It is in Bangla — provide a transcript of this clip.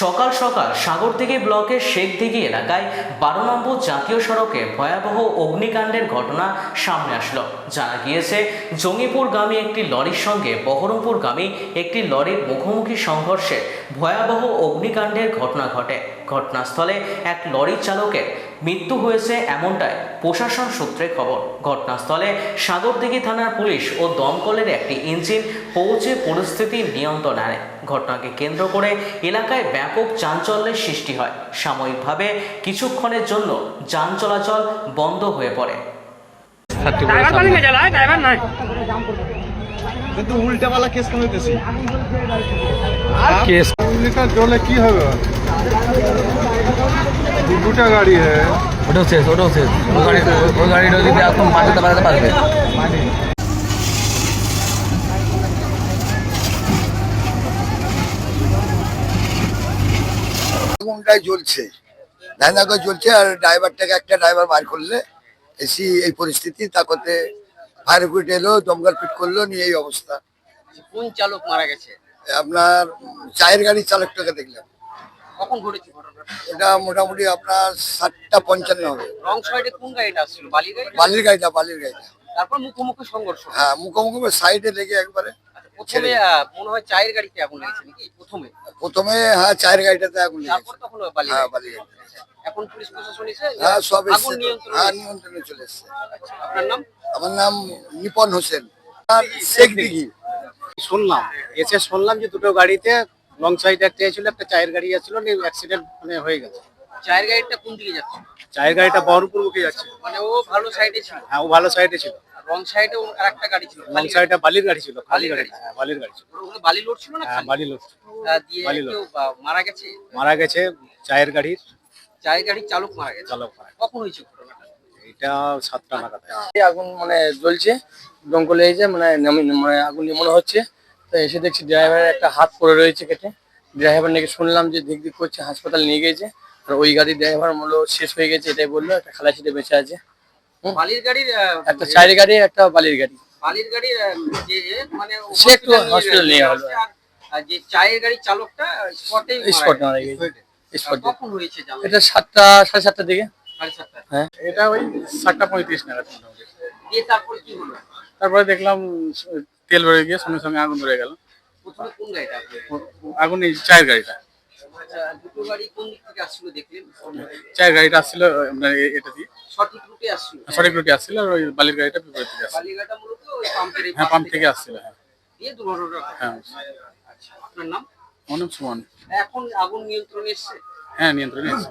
সকাল সকাল সাগরদিঘি ব্লকের শেখদিঘি এলাকায় বারো নম্বর জাতীয় সড়কে ভয়াবহ অগ্নিকাণ্ডের ঘটনা সামনে আসলো। জানা গিয়েছে, জঙ্গিপুরগামী একটি লরির সঙ্গে বহরমপুর বহরমপুরগামী একটি লরির মুখোমুখি সংঘর্ষে ভয়াবহ অগ্নিকাণ্ডের ঘটনা ঘটে। ঘটনাস্থলে এক লরির চালকের মৃত্যু হয়েছে এমনটাই প্রশাসন সূত্রে খবর। ঘটনাস্থলে সাগরদিঘি থানার পুলিশ ও দমকলের একটি ইঞ্জিন পৌঁছে পরিস্থিতি নিয়ন্ত্রণ আনে। ঘটনাকে কেন্দ্র করে এলাকায় ব্যাপক চাঞ্চল্যের সৃষ্টি হয়। সাময়িকভাবে কিছুক্ষণের জন্য যান চলাচল বন্ধ হয়ে পড়ে। কিন্তু কেস কেন হইতেছি? জলে কি হবে? দুটা গাড়ি হ্যাঁ। ওটাও শেষ ওটাও শেষ। ওই গাড়ি ওই যদি এখন বাঁচাতে পারাতে পারবে? আগুনটাই জ্বলছে। ধান্দা করে জ্বলছে আর ড্রাইভারটাকে একটা ড্রাইভার বার করলে এসি এই পরিস্থিতি তা করতে ফায়ার ব্রিগেড এলো দমকল ফিট করল নিয়ে এই অবস্থা। কোন চালক মারা গেছে? আপনার চায়ের গাড়ি চালকটাকে দেখলাম। কখন ঘটেছে এটা মোটামুটি আপনার সাতটা পঞ্চান্ন হবে। রং সাইডে কোন গাড়িটা আসছিল? বালির গাড়ি বালির গাড়িটা বালির গাড়িটা। তারপর মুখোমুখি সংঘর্ষ? হ্যাঁ মুখোমুখি সাইডে লেগে একবারে আচ্ছা, প্রথমে মনে হয় চায়ের গাড়িতে আগুন লেগেছে নাকি? প্রথমে? প্রথমে হ্যাঁ চায়ের গাড়িটাতে আগুন তারপর তখন ওই বালি হ্যাঁ। এখন পুলিশ প্রশাসন এসে হ্যাঁ সব আগুন নিয়ন্ত্রণ হ্যাঁ নিয়ন্ত্রণে চলে এসছে। আপনার নাম? আমার নাম নিপন হোসেন। আর শেখ দিঘি। শুনলাম এসে শুনলাম যে দুটো গাড়িতে লং সাইড একটা ছিল একটা চায়ের গাড়ি যাচ্ছিল অ্যাক্সিডেন্ট মানে হয়ে গেছে। চায়ের গাড়িটা কোন দিকে যাচ্ছে? চায়ের গাড়িটা বহরমপুর মুখে যাচ্ছে। মানে ও ভালো সাইডে ছিল? হ্যাঁ ও ভালো সাইডে ছিল। রং সাইডে আর একটা গাড়ি ছিল। সাইডটা বালির গাড়ি ছিল খালি গাড়ি? হ্যাঁ বালির গাড়ি ছিল। ওগুলো বালি লোড ছিল না হ্যাঁ বালি লোড আহ, দিয়ে কেউ মারা গেছে? মারা গেছে চায়ের গাড়ির। চায়ের গাড়ির চালক মারা গেছে? চালক মারা কখন হয়েছে এটা সাতটা নাগাদ। এই আগুন মানে জ্বলছে দমকলে এসে মানে মানে আগুন নিমনো হচ্ছে। তো এসে দেখছি ড্রাইভারের একটা হাত পড়ে রয়েছে কেটে ড্রাইভার নাকি শুনলাম যে দিক দিক করছে হাসপাতাল নিয়ে গেছে। আর ওই গাড়ির ড্রাইভার মূল্য শেষ হয়ে গেছে এটাই বলল একটা খালাসিতে বেঁচে আছে। বালির গাড়ির একটা চারি গাড়ি একটা বালির গাড়ি। বালির গাড়ির মানে সে একটু নিয়ে যে চায়ের গাড়ির চালকটা স্পটে স্পট মারা গেছে। স্পট। কখন হয়েছে এটা সাতটা সাড়ে সাতটার দিকে। সাতটা। এটা ওই সাতটা পঁয়ত্রিশ নাগাদ তারপরে কি হলো? তারপরে দেখলাম তেল বেড়ে গিয়ে সঙ্গে সঙ্গে আগুন ধরে গেল। কোন গাড়িটা আগুন এই চায়ের গাড়িটা। আচ্ছা দুটো গাড়ি কোন থেকে আসছিল দেখলেন চায়ের গাড়িটা আসছিল আপনার এটা দিয়ে। সঠিক রুটে আসছিল সঠিক রুটে আসছিল আর ওই বালির গাড়িটা বিপরীত থেকে আসছিল। হ্যাঁ পাম্প থেকে আসছিল হ্যাঁ। হ্যাঁ। আচ্ছা আপনার নাম? মনে সুমন। এখন আগুন নিয়ন্ত্রণে এসছে? হ্যাঁ নিয়ন্ত্রণে এসেছে